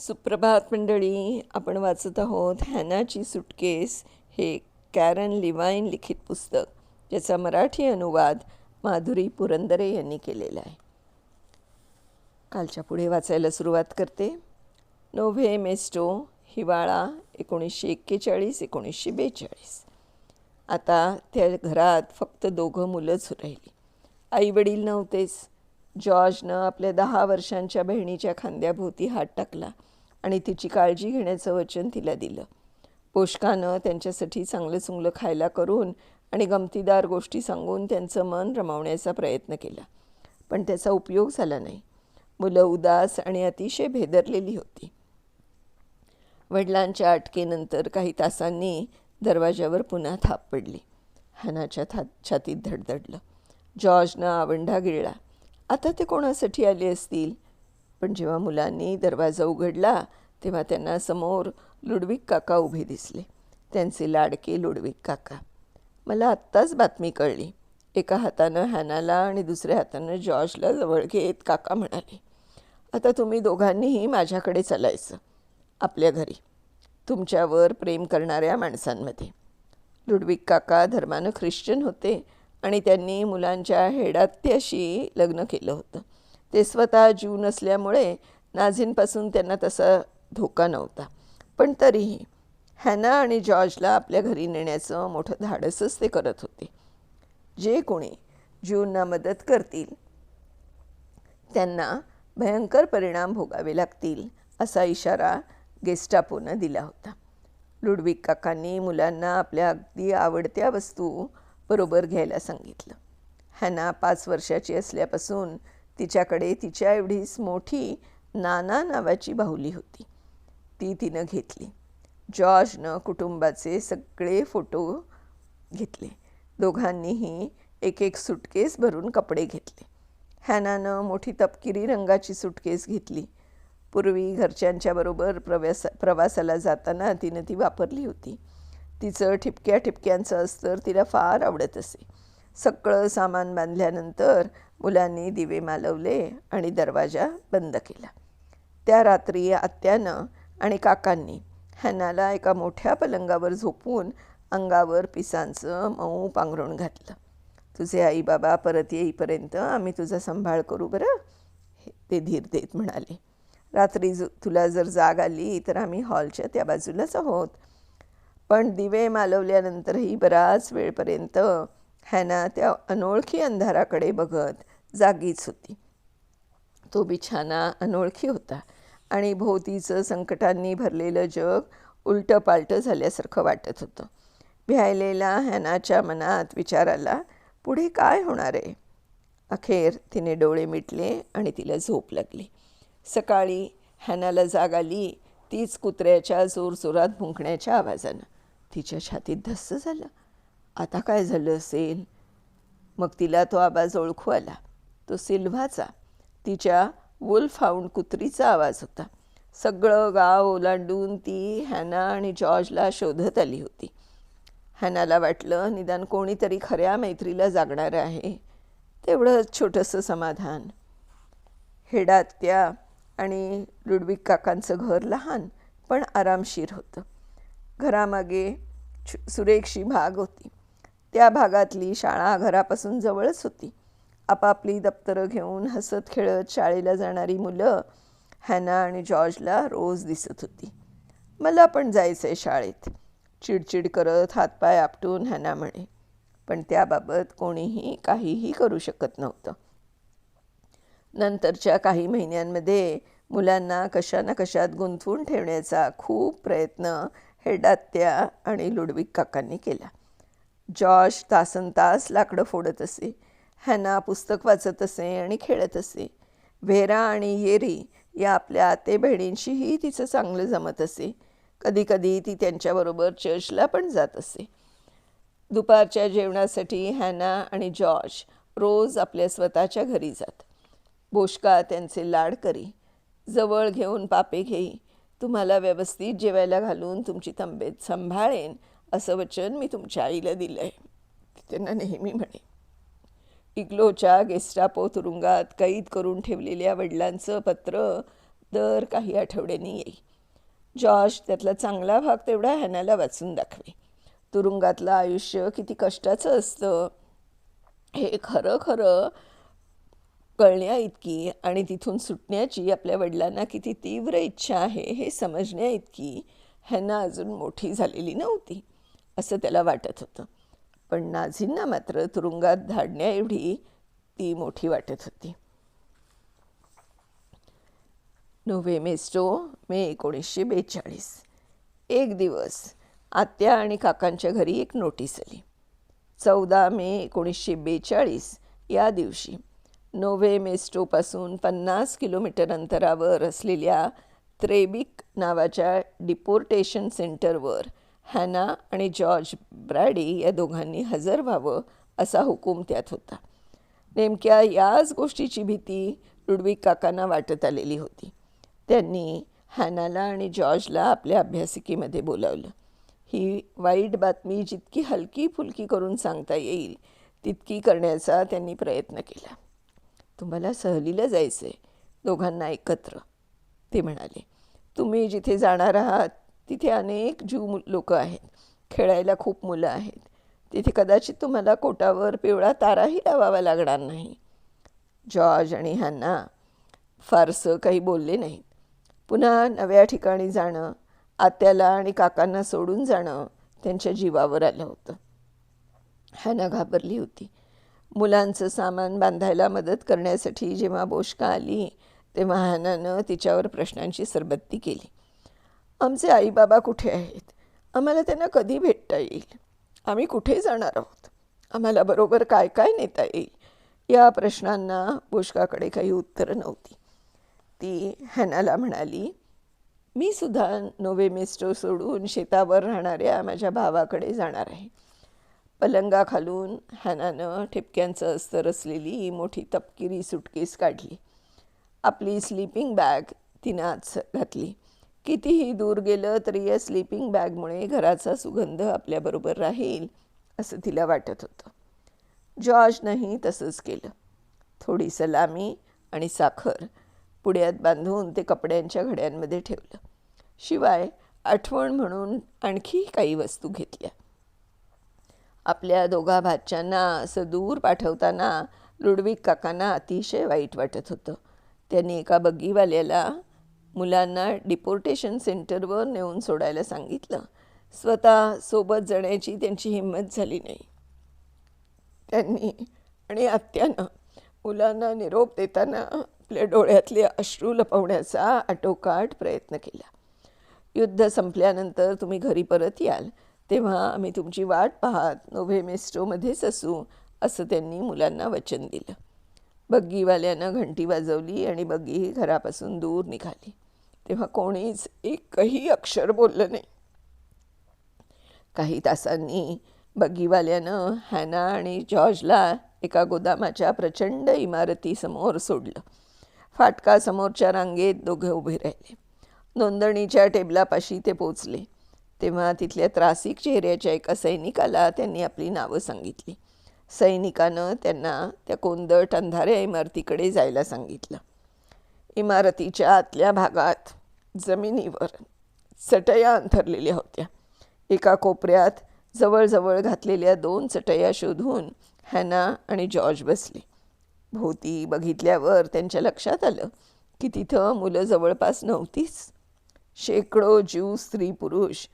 सुप्रभात मंडळी आपण वाचत आहोत हॅनाची सुटकेस हे कॅरन लिवाईन लिखित पुस्तक ज्याचा मराठी अनुवाद माधुरी पुरंदरे यांनी केलेला आहे. कालच्या पुढे वाचायला सुरुवात करते. नोव्हे मेस्टो हिवाळा एकोणीसशे एक्केचाळीस एकोणीसशे बेचाळीस. आता त्या घरात फक्त दोघं मुलंच राहिली. आईवडील नव्हतेच. जॉर्जनं आपल्या दहा वर्षांच्या बहिणीच्या खांद्याभोवती हात टाकला. आणि तिची काळजी घेण्याचं वचन तिला दिलं. पोषकानं त्यांच्यासाठी चांगलं चुंगलं खायला करून आणि गमतीदार गोष्टी सांगून त्यांचं मन रमवण्याचा प्रयत्न केला. पण त्याचा उपयोग झाला नाही. मुलं उदास आणि अतिशय भेदरलेली होती. वडिलांच्या अटकेनंतर काही तासांनी दरवाजावर पुन्हा थाप पडली. हनाच्या था छातीत धडधडलं. जॉर्जनं आवंढा गिळला. आता ते कोणासाठी आले असतील? पण जेव्हा मुलांनी दरवाजा उघडला तेव्हा त्यांना समोर लुडविक काका उभे दिसले. त्यांचे लाडके लुडविक काका. मला आत्ताच बातमी कळली. एका हातानं हॅनाला आणि दुसऱ्या हातानं जॉर्जला जवळ घेत काका म्हणाले आता तुम्ही दोघांनीही माझ्याकडे चालायचं आपल्या घरी. तुमच्यावर प्रेम करणाऱ्या माणसांमध्ये. लुडविक काका धर्मानं ख्रिश्चन होते आणि त्यांनी मुलांच्या हेडात्याशी लग्न केलं होतं. ते स्वतः जीव नसल्यामुळे नाझींपासून त्यांना तसा धोका नव्हता. पण तरीही हॅना आणि जॉर्जला आपल्या घरी नेण्याचं मोठं धाडसच ते करत होते. जे कोणी जीवना मदत करतील त्यांना भयंकर परिणाम भोगावे लागतील असा इशारा गेस्टापोनं दिला होता. लुडविक काकांनी मुलांना आपल्या अगदी आवडत्या वस्तू बरोबर घ्यायला सांगितलं. हॅना पाच वर्षाची असल्यापासून तिच्याकडे तिच्या एवढीच मोठी नाना नावाची बाहुली होती. ती तिनं घेतली. जॉर्जनं कुटुंबाचे सगळे फोटो घेतले. दोघांनीही एक एक सुटकेस भरून कपडे घेतले. हॅनानं मोठी तपकिरी रंगाची सुटकेस घेतली. पूर्वी घरच्यांच्या बरोबर प्रवास प्रवासाला जाताना तिनं ती वापरली होती. तिचं ठिपक्या ठिपक्यांचं अस्तर तिला फार आवडत असे. सगळं सामान बांधल्यानंतर मुलांनी दिवे मालवले आणि दरवाजा बंद केला. त्या रात्री आत्यानं आणि काकांनी हॅनाला एका मोठ्या पलंगावर झोपून अंगावर पिसांचं मऊ पांघरून घातलं. तुझे आई बाबा परत येईपर्यंत आम्ही तुझा सांभाळ करू बरं? हे ते धीर देत म्हणाले. रात्री जु तुला जर जाग आली तर आम्ही हॉलच्या त्या बाजूलाच आहोत. पण दिवे मालवल्यानंतरही बराच वेळपर्यंत हॅना त्या अनोळखी अंधाराकडे बघत जागीच होती. तो बिछाना अनोळखी होता आणि भोवतीचं संकटांनी भरलेलं जग उलटं पालटं झाल्यासारखं वाटत होतं. भ्यायलेला हॅनाच्या मनात विचार आला पुढे काय होणार आहे? अखेर तिने डोळे मिटले आणि तिला झोप लागली. सकाळी हॅनाला जाग आली तीच कुत्र्याच्या जोरजोरात भुंकण्याच्या आवाजानं. तिच्या छातीत धस्स झालं. आता काय झालं असेल? मग तिला तो आवाज ओळखू आला. तो सिल्व्हाचा तिच्या वुल्फ हाऊंड कुत्रीचा आवाज होता. सगळं गाव ओलांडून ती हॅना आणि जॉर्जला शोधत आली होती. हॅनाला वाटलं निदान कोणीतरी खऱ्या मैत्रीला जागणारं आहे. तेवढंच छोटंसं समाधान. हेडात्या आणि लुडविक काकांचं घर लहान पण आरामशीर होतं. घरामागे सुरेखशी भाग होती. त्या भागातली शाळा घरापासून जवळच होती. आपापली दप्तरं घेऊन हसत खेळत शाळेला जाणारी मुलं हॅना आणि जॉर्जला रोज दिसत होती. मला पण जायचं आहे शाळेत. चिडचिड करत हातपाय आपटून हॅना म्हणे पण त्याबाबत कोणीही काहीही करू शकत नव्हतं. नंतरच्या काही महिन्यांमध्ये मुलांना कशा ना कशात गुंतवून ठेवण्याचा खूप प्रयत्न हेडात्या आणि लुडविक काकांनी केला. जॉर्ज तासन तास लाकडं फोडत असे. हॅना पुस्तक वाचत असे आणि खेळत असे. व्हेरा आणि येरी या आपल्या आते बहिणींशीही तिचं चांगलं जमत असे. कधीकधी ती त्यांच्याबरोबर चर्चला पण जात असे. दुपारच्या जेवणासाठी हॅना आणि जॉर्ज रोज आपल्या स्वतःच्या घरी जात. बोशका त्यांचे लाड करी. जवळ घेऊन पापे घेई. तुम्हाला व्यवस्थित जेवायला घालून तुमची तब्येत सांभाळेन. असं वचन मी तुमच्या आईला दिलं आहे त्यांना नेहमी म्हणे इग्लोच्या गेस्टापो तुरुंगात कैद करून ठेवलेल्या वडिलांचं पत्र दर काही आठवड्यांनी येई जॉर्ज त्यातला चांगला भाग तेवढा हॅनाला वाचून दाखवे. तुरुंगातलं आयुष्य किती कष्टाचं असतं. हे खरं खरं कळण्या इतकी आणि तिथून सुटण्याची आपल्या वडिलांना किती तीव्र इच्छा आहे हे समजण्या इतकी ह्यांना अजून मोठी झालेली नव्हती. असं त्याला वाटत होतं. पण नाझींना मात्र तुरुंगात धाडण्याएवढी ती मोठी वाटत होती. नोव्हे मेस्टो मे एकोणीसशे बेचाळीस. एक दिवस आत्या आणि काकांच्या घरी एक नोटीस आली. चौदा मे एकोणीसशे बेचाळीस या दिवशी नोव्हे मेस्टोपासून पन्नास किलोमीटर अंतरावर असलेल्या त्रेबिक नावाच्या डिपोर्टेशन सेंटरवर हॅना आणि जॉर्ज ब्रॅडी या दोघांनी हजर व्हावं असा हुकूम त्यात होता. नेमक्या याच गोष्टीची भीती लुडविक काकांना वाटत आलेली होती. त्यांनी हॅनाला आणि जॉर्जला आपल्या अभ्यासिकेमध्ये बोलावलं. ही वाईट बातमी जितकी हलकी फुलकी करून सांगता येईल तितकी करण्याचा त्यांनी प्रयत्न केला. तुम्हाला सहलीला जायचं आहे दोघांना एकत्र ते म्हणाले. तुम्ही जिथे जाणार आहात तिथे अनेक जीव लोक आहेत. खेळायला खूप मुलं आहेत. तिथे कदाचित तुम्हाला कोटावर पिवळा ताराही लावावा लागणार नाही. जॉर्ज आणि ह्यांना फारसं काही बोलले नाहीत. पुन्हा नव्या ठिकाणी जाणं आत्याला आणि काकांना सोडून जाणं त्यांच्या जीवावर आलं होतं. हॅना घाबरली होती. मुलांचं सामान बांधायला मदत करण्यासाठी जेव्हा बोष्का आली तेव्हा हॅनानं तिच्यावर प्रश्नांची सरबत्ती केली. आमचे आईबाबा कुठे आहेत? आम्हाला त्यांना कधी भेटता येईल? आम्ही कुठे जाणार आहोत? आम्हाला बरोबर काय काय नेता येईल? या प्रश्नांना पुष्काकडे काही उत्तरं नव्हती. ती हॅनाला म्हणाली मी सुद्धा नोवे मेस्टो सोडून शेतावर राहणाऱ्या माझ्या भावाकडे जाणार आहे. पलंगाखालून हॅनानं ठिपक्यांचं अस्तर असलेली मोठी तपकिरी सुटकेस काढली. आपली स्लीपिंग बॅग तिनं आज घातली. कितीही दूर गेलं तरी या स्लीपिंग बॅगमुळे घराचा सुगंध आपल्याबरोबर राहील असं तिला वाटत होतं. जॉर्जनंही तसंच केलं. थोडी सलामी आणि साखर पुड्यात बांधून ते कपड्यांच्या घड्यांमध्ये ठेवलं. शिवाय आठवण म्हणून आणखी काही वस्तू घेतल्या. आपल्या दोघा भाच्यांना असं दूर पाठवताना लुडविक काकांना अतिशय वाईट वाटत होतं. त्यांनी एका बग्गीवाल्याला मुलांना डिपोर्टेशन सेंटरवर नेऊन सोडायला सांगितलं. स्वतः सोबत जाण्याची त्यांची हिंमत झाली नाही. त्यांनी आणि आत्यानं मुलांना निरोप देताना आपल्या डोळ्यातले अश्रू लपवण्याचा आटोकाट प्रयत्न केला. युद्ध संपल्यानंतर तुम्ही घरी परत याल. तेव्हा आम्ही तुमची वाट पाहत नोव्हे मेस्ट्रोमध्येच असू असं त्यांनी मुलांना वचन दिलं. बग्गीवाल्यानं घंटी वाजवली आणि बग्गी घरापासून दूर निघाली. तेव्हा कोणीच एकही अक्षर बोललं नाही. काही तासांनी बग्गीवाल्यानं हॅना आणि जॉर्जला एका गोदामाच्या प्रचंड इमारतीसमोर सोडलं. फाटकासमोरच्या रांगेत दोघे उभे राहिले. नोंदणीच्या टेबलापाशी ते पोचले. तेव्हा तिथल्या त्रासिक चेहऱ्याच्या एका सैनिकाला त्यांनी आपली नावं सांगितली. सैनिकानं त्यांना त्या कोंदट अंधाऱ्या इमारतीकडे जायला सांगितलं. इमारतीच्या आतल्या भागात जमिनीवर चटया अंथरलेल्या होत्या. एका कोपऱ्यात जवळजवळ घातलेल्या दोन चटया शोधून हॅना आणि जॉर्ज बसले. भोवती बघितल्यावर त्यांच्या लक्षात आलं की तिथं मुलं जवळपास नव्हतीच. शेकडो ज्यू स्त्री पुरुष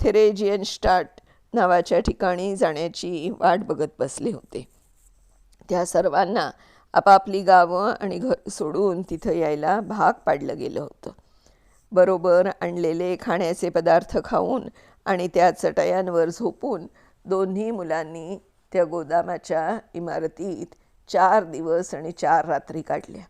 थेरेजियन स्टार्ट नावाच्या ठिकाणी जाण्याची वाट बघत बसले होते. त्या सर्वांना आपापली गावं आणि घर सोडून तिथं यायला भाग पाडलं गेलं होतं. बरोबर आणलेले खाण्याचे पदार्थ खाऊन आणि त्या चटयांवर झोपून दोन्ही मुलांनी त्या गोदामाच्या इमारतीत चार दिवस आणि चार रात्री काढल्या.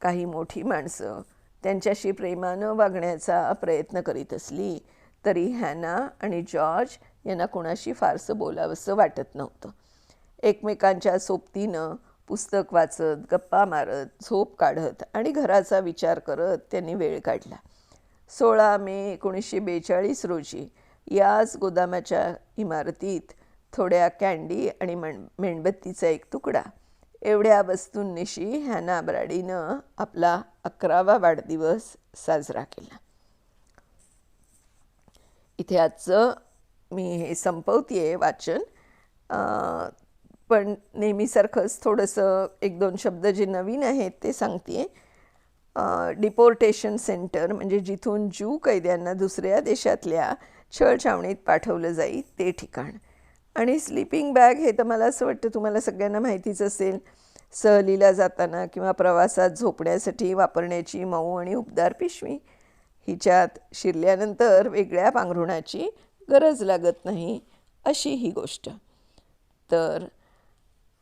काही मोठी माणसं त्यांच्याशी प्रेमानं वागण्याचा प्रयत्न करीत असली तरी हॅना आणि जॉर्ज यांना कोणाशी फारसं बोलावंसं वाटत नव्हतं. एकमेकांच्या सोबतीनं पुस्तक वाचत गप्पा मारत झोप काढत आणि घराचा विचार करत त्यांनी वेळ काढला. सोळा मे एकोणीसशे बेचाळीस रोजी याच गोदामाच्या इमारतीत थोड्या कँडी आणि मण मेणबत्तीचा एक तुकडा एवढ्या वस्तूंनिशी हॅना ब्राडीनं आपला अकरावा वाढदिवस साजरा केला. इथे आजचं मी हे संपवते वाचन. पण नेहमीसारखंच थोडंसं एक दोन शब्द जे नवीन आहेत ते सांगते आहे डिपोर्टेशन सेंटर म्हणजे जिथून ज्यू कैद्यांना दुसऱ्या देशातल्या छळछावणीत पाठवलं जाईल ते ठिकाण. आणि स्लीपिंग बॅग हे तर मला असं वाटतं तुम्हाला सगळ्यांना माहितीच असेल. सहलीला जाताना किंवा प्रवासात झोपण्यासाठी वापरण्याची मऊ आणि उबदार पिशवी. हिच्यात शिरल्यानंतर वेगळ्या पांघरुणाची गरज लागत नाही अशी ही गोष्ट. तर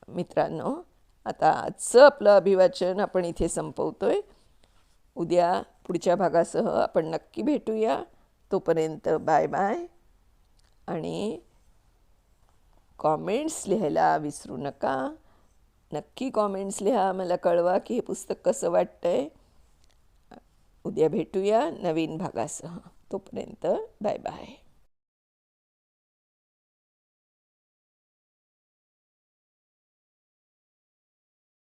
मित्रांनो आता आजचं आपलं अभिवाचन आपण इथे संपवतो आहे उद्या पुढच्या भागासह आपण नक्की भेटूया. तोपर्यंत बाय बाय. आणि कॉमेंट्स लिहायला विसरू नका. नक्की कॉमेंट्स लिहा मला कळवा की हे पुस्तक कसं वाटतं आहे उद्या भेटूया नवीन भागासह. तोपर्यंत बाय बाय.